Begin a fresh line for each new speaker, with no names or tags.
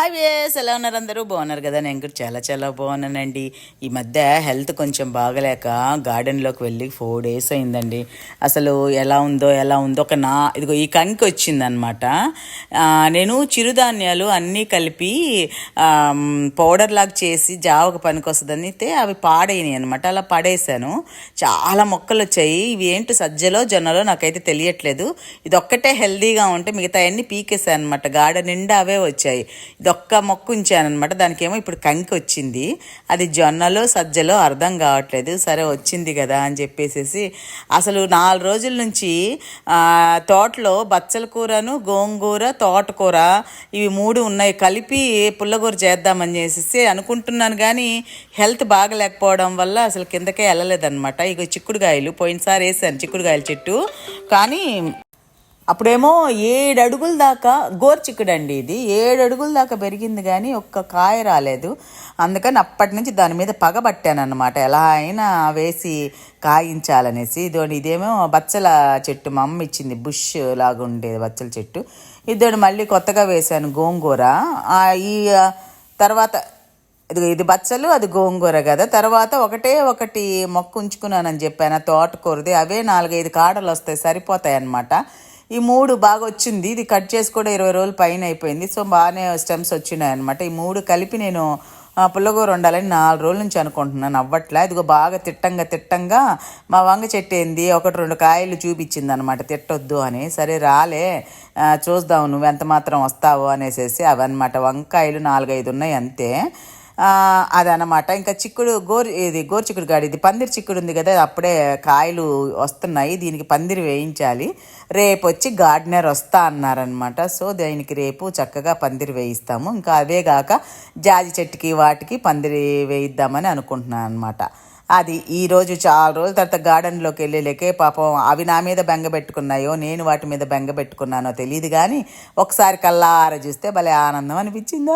Hi వేస్ ఎలా ఉన్నారు అందరూ? బాగున్నారు కదా? నేను కూడా చాలా చాలా బాగున్నానండి. ఈ మధ్య హెల్త్ కొంచెం బాగలేక గార్డెన్లోకి వెళ్ళి ఫోర్ డేస్ అయిందండి. అసలు ఎలా ఉందో ఎలా ఉందో ఒక నా ఇదిగో ఈ కంకి వచ్చిందనమాట నేను చిరుధాన్యాలు అన్నీ కలిపి పౌడర్ లాగా చేసి జావకు పనికొస్తుందని అయితే అవి పాడైనాయి అనమాట అలా పడేశాను. చాలా మొక్కలు వచ్చాయి. ఇవి ఏంటి? సజ్జలో జొన్నలో నాకైతే తెలియట్లేదు. ఇది ఒక్కటే హెల్దీగా ఉంటే మిగతా అన్ని పీకేసాను అనమాట గార్డెన్ నిండా అవే వచ్చాయి. ఇది ఒక్క మొక్క ఉంచానమాట దానికేమో ఇప్పుడు కంకి వచ్చింది. అది జొన్నలో సజ్జలో అర్థం కావట్లేదు. సరే వచ్చింది కదా అని చెప్పేసేసి అసలు నాలుగు రోజుల నుంచి తోటలో బచ్చల కూరను గోంగూర తోటకూర ఇవి మూడు ఉన్నాయి. కలిపి పుల్లగూర చేద్దామని చేసేసి అనుకుంటున్నాను కానీ హెల్త్ బాగలేకపోవడం వల్ల అసలు కిందకే వెళ్ళలేదన్నమాట. ఇక చిక్కుడుకాయలు పోయినసారి వేసాను చిక్కుడుకాయల చెట్టు. కానీ అప్పుడేమో ఏడు అడుగుల దాకా గోర్చిక్కుడు అండి ఇది. ఏడు అడుగుల దాకా పెరిగింది కానీ ఒక్క కాయ రాలేదు. అందుకని అప్పటి నుంచి దాని మీద పగబట్టాను అనమాట ఎలా అయినా వేసి కాయించాలనేసి. ఇదోటి ఇదేమో బచ్చల చెట్టు మా అమ్మ ఇచ్చింది. బుష్ లాగా ఉండేది బచ్చల చెట్టు. ఇదోటి మళ్ళీ కొత్తగా వేశాను గోంగూర. ఈ తర్వాత ఇది ఇది బచ్చలు అది గోంగూర కదా. తర్వాత ఒకటే ఒకటి మొక్క ఉంచుకున్నానని చెప్పాను. తోటకూరది అవే నాలుగైదు కాడలు వస్తాయి సరిపోతాయి అన్నమాట ఈ మూడు బాగా వచ్చింది ఇది కట్ చేసి కూడా ఇరవై రోజులు పైన అయిపోయింది. సో బాగానే స్టెమ్స్ వచ్చినాయి అనమాట ఈ మూడు కలిపి నేను పుల్లగూర ఉండాలని నాలుగు రోజుల నుంచి అనుకుంటున్నాను. అవ్వట్లే. ఇదిగో బాగా తిట్టంగా తిట్టంగా మా వంగ చెట్టు ఏంది? ఒకటి రెండు కాయలు చూపించింది అనమాట తిట్టొద్దు అని. సరే రాలే. చూద్దాం నువ్వు ఎంత మాత్రం వస్తావు అనేసి అవన్నమాట. వంకాయలు నాలుగైదు ఉన్నాయి అంతే. అదనమాట ఇంకా చిక్కుడు గోరు ఇది గోరు చిక్కుడు గాడి ఇది పందిరి చిక్కుడు ఉంది కదా అప్పుడే కాయలు వస్తున్నాయి దీనికి పందిరి వేయించాలి. రేపు వచ్చి గార్డెనర్ వస్తా అన్నారనమాట సో దీనికి రేపు చక్కగా పందిరి వేయిస్తాము. ఇంకా అవే కాక జాజి చెట్టుకి వాటికి పందిరి వేయిద్దామని అనుకుంటున్నాను అనమాట అది ఈరోజు చాలా రోజుల తర్వాత గార్డెన్లోకి వెళ్ళలేకే పాపం అవి నా మీద బెంగ పెట్టుకున్నాయో నేను వాటి మీద బెంగ పెట్టుకున్నానో తెలియదు కానీ ఒకసారి కల్లార చూస్తే భలే ఆనందం అనిపించిందో.